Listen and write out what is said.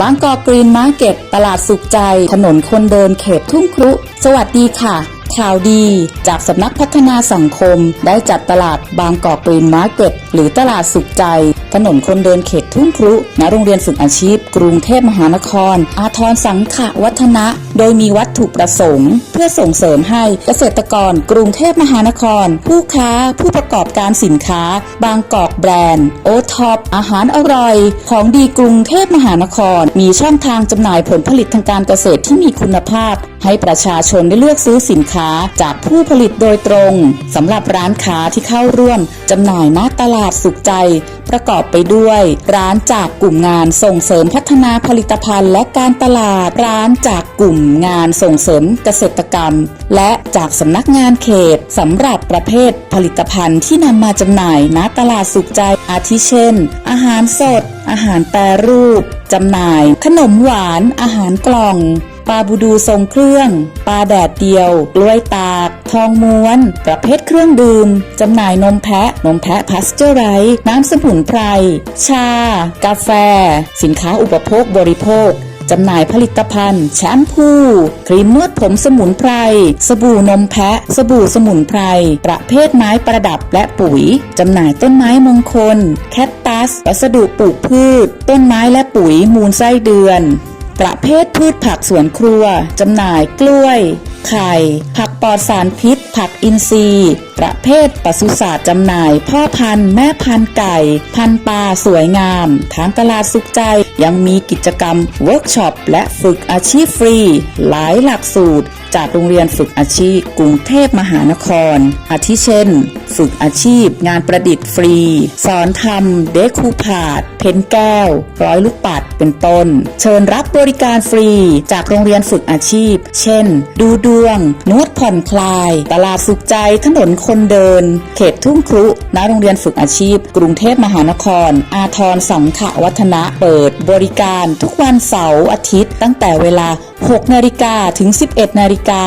บางกอกกรีนมาร์เก็ต ตลาดสุขใจ ถนนคนเดินเขตทุ่งครุ สวัสดีค่ะข่าวดีจากสำนักพัฒนาสังคม ได้จัดตลาดบางกอกกรีนมาร์เก็ต หรือตลาดสุขใจ ถนนคนเดินเขตทุ่งครุณโรงเรียนฝึกอาชีพ กรุงเทพมหานคร อาทรสังขะวัฒนะ โดยมีวัตถุประสงค์ เพื่อส่งเสริมให้เกษตรกรกรุงเทพมหานคร ผู้ค้าผู้ประกอบการสินค้า บางกอกแบรนด์ โอท็อปอาหารอร่อย ของดีกรุงเทพมหานคร มีช่องทางจำหน่ายผลผลิตทางการเกษตรที่มีคุณภาพ ให้ประชาชนได้เลือกซื้อสินค้าจากผู้ผลิตโดยตรงสำหรับร้านค้าที่เข้าร่วมจำหน่ายณตลาดสุขใจ ประกอบไปด้วย ร้านจากกลุ่มงานส่งเสริมพัฒนาผลิตภัณฑ์และการตลาดร้านจากกลุ่มงานส่งเสริมเกษตรกรรม และจากสำนักงานเขตสำหรับประเภทผลิตภัณฑ์ที่นำมาจำหน่ายณตลาดสุขใจอาทิเช่น อาหารสด อาหารแปรรูปจำหน่าย ขนมหวาน อาหารกล่องปลาบูดูทรงเครื่อง ปลาแดดเดียว กล้วยตาก ทองม้วน ประเภทเครื่องดื่ม จำหน่ายนมแพะ นมแพะพาสเจอร์ไรน้ำสมุนไพร ชา กาแฟ สินค้าอุปโภคบริโภค จำหน่ายผลิตภัณฑ์ แชมพู ครีมนวดผมสมุนไพร สบู่นมแพะ สบู่สมุนไพร ประเภทไม้ประดับและปุ๋ย จำหน่ายต้นไม้มงคล แคตตัส วัสดุปลูกพืช ต้นไม้และปุ๋ยมูลไส้เดือน ประเภทพืชผักสวนครัว จำหน่ายกล้วย ไข่ ผัก ลอดสารพิษ ผักอินทรีย์ ประเภทปศุสัตว์จำหน่าย พ่อพันธุ์แม่พันธุ์ไก่ พันธุ์ปลาสวยงาม ทางตลาดสุขใจยังมีกิจกรรมเวิร์กช็อปและฝึกอาชีพฟรี หลายหลักสูตร จากโรงเรียนฝึกอาชีพ กรุงเทพมหานคร อาทิเช่น ฝึกอาชีพ งานประดิษฐ์ฟรี สอนทำเดคูพาด เพ้นแก้ว ร้อยลูกปัดเป็นต้น เชิญรับบริการฟรี จากโรงเรียนฝึกอาชีพ เช่น ดูดวง นวดผ่อนคลาย ตลาดสุขใจ ถนนคนเดิน เขตทุ่งครุณโรงเรียนฝึกอาชีพ กรุงเทพมหานคร อาทรสังขวัฒนะเปิด บริการทุกวันเสาร์อาทิตย์ ตั้งแต่เวลา 6 นาฬิกาถึง 11 นาฬิกากา